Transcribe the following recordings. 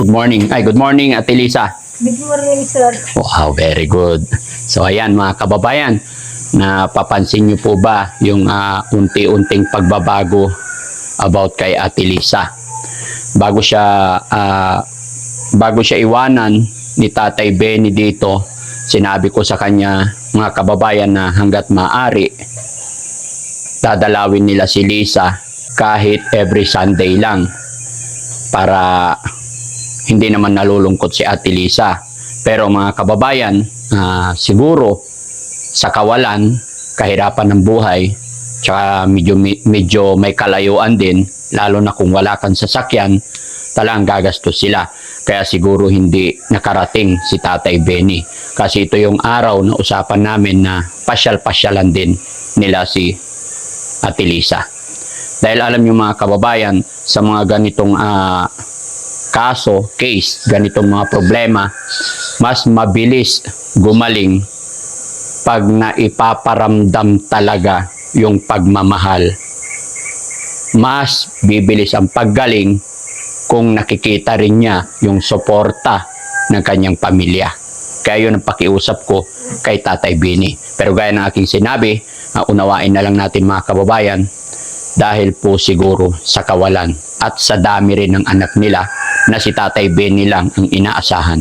Good morning. Ay, good morning, Ate Lisa. Good morning, sir. Wow, very good. So ayan mga kababayan, napapansin niyo po ba yung ah, unti-unting pagbabago about kay Ate Lisa? Bago siya ah, bago siya iwanan ni Tatay Benny dito, sinabi ko sa kanya mga kababayan na hanggat maaari dadalawin nila si Lisa kahit every Sunday lang para hindi naman nalulungkot si Ate Lisa. Pero mga kababayan, ah, siguro sa kawalan, kahirapan ng buhay, tsaka medyo, medyo may kalayuan din, lalo na kung wala kang sasakyan, talagang gagastos sila. Kaya siguro hindi nakarating si Tatay Benny. Kasi ito yung araw na usapan namin na pasyal-pasyalan din nila si Ate Lisa. Dahil alam niyo mga kababayan, sa mga ganitong ah, kaso, case, ganitong mga problema, mas mabilis gumaling pag naipaparamdam talaga yung pagmamahal. Mas bibilis ang paggaling kung nakikita rin niya yung suporta ng kanyang pamilya. Kaya yun ang pakiusap ko kay Tatay Bini. Pero gaya ng aking sinabi, ah, unawain na lang natin mga kababayan dahil po siguro sa kawalan at sa dami rin ng anak nila na si Tatay Benny lang ang inaasahan.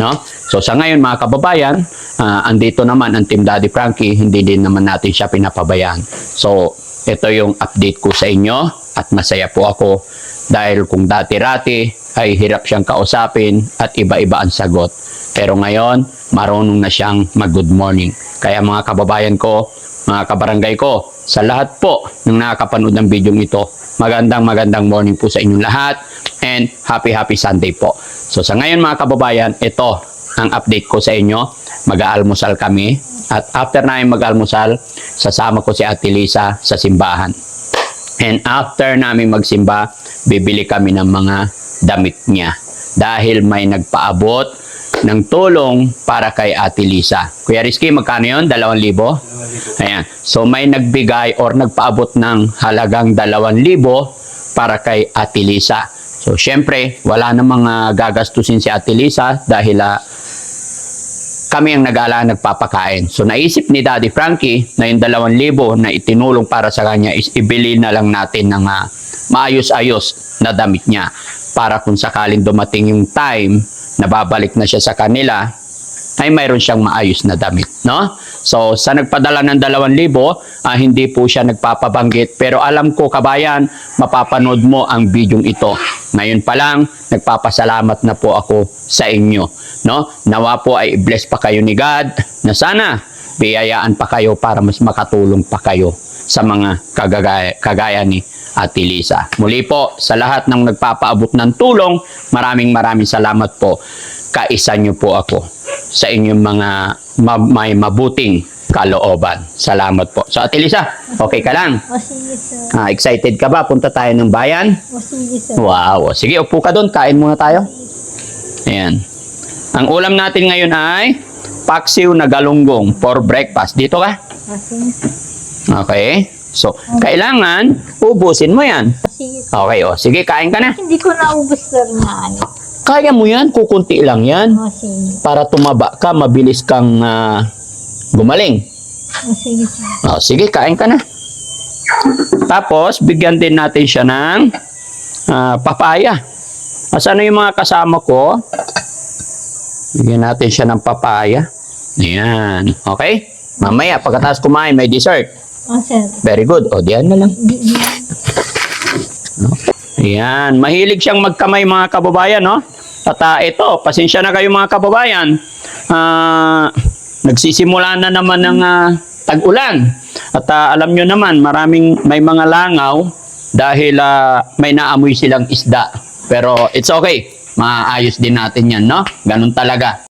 No? So sa ngayon mga kababayan, ah, andito naman ang Team Daddy Frankie, hindi din naman natin siya pinapabayaan. So ito yung update ko sa inyo at masaya po ako dahil kung dati-rati ay hirap siyang kausapin at iba-iba ang sagot. Pero ngayon, marunong na siyang mag-good morning. Kaya mga kababayan ko, mga kabarangay ko, sa lahat po ng nakakapanood ng video ito, magandang magandang morning po sa inyong lahat and happy happy Sunday po. So sa ngayon mga kababayan, ito ang update ko sa inyo. Mag-aalmusal kami at after namin mag-almusal, sasama ko si Ate Lisa sa simbahan. And after namin magsimba, bibili kami ng mga damit niya. Dahil may nagpaabot ng tulong para kay Ate Lisa. Kuya Rizky, magkano yun? Dalawang libo? Ayan. So may nagbigay or nagpaabot ng halagang dalawang libo para kay Ate Lisa. So syempre, wala namang mga gagastusin si Ate Lisa dahil ah, kami ang nag-aala nagpapakain. So naisip ni Daddy Frankie na yung dalawang libo na itinulong para sa kanya is ibili na lang natin ng ah, maayos-ayos na damit niya para kung sakaling dumating yung time na babalik na siya sa kanila ay mayroon siyang maayos na damit, no? So, sa nagpadala ng 2,000, ah, hindi po siya nagpapabanggit. Pero alam ko, kabayan, mapapanood mo ang bidyong ito. Ngayon pa lang, nagpapasalamat na po ako sa inyo, no? Nawa po ay bless pa kayo ni God na sana biyayaan pa kayo para mas makatulong pa kayo sa mga kagagaya, kagaya ni Ate Lisa. Muli po, sa lahat ng nagpapaabot ng tulong, maraming maraming salamat po. Kaisa niyo po ako sa inyong mga ma- may mabuting kalooban. Salamat po. So, Ate Lisa, okay ka lang? O sige, sir. Ah, excited ka ba? Punta tayo ng bayan? O sige, sir. Wow. Sige, upo ka doon. Kain muna tayo. Ayan. Ang ulam natin ngayon ay paksiw na galunggong for breakfast. Dito ka? O sige, sir. Okay. So, kailangan ubusin mo yan. O sige, sir. Okay, o. Sige, kain ka na. Hindi ko naubos, sir, na ano. Kaya mo yan. Kukunti lang yan. O sige. Para tumaba ka, mabilis kang ah, gumaling. O sige, sir. O, sige, kain ka na. Tapos, bigyan din natin siya ng ah, papaya. Asan na yung mga kasama ko? Bigyan natin siya ng papaya. Ayan. Okay? Mamaya, pagkatapos kumain, may dessert. O sir. Very good. O, diyan na lang. Di, di. Ayan. Mahilig siyang magkamay mga kababayan, no? At ah, ito, pasensya na kayo mga kababayan. Ah, nagsisimula na naman ng ah, tag-ulan. At ah, alam nyo naman, maraming may mga langaw dahil ah, may naamoy silang isda. Pero it's okay. Maayos din natin yan, no? Ganun talaga.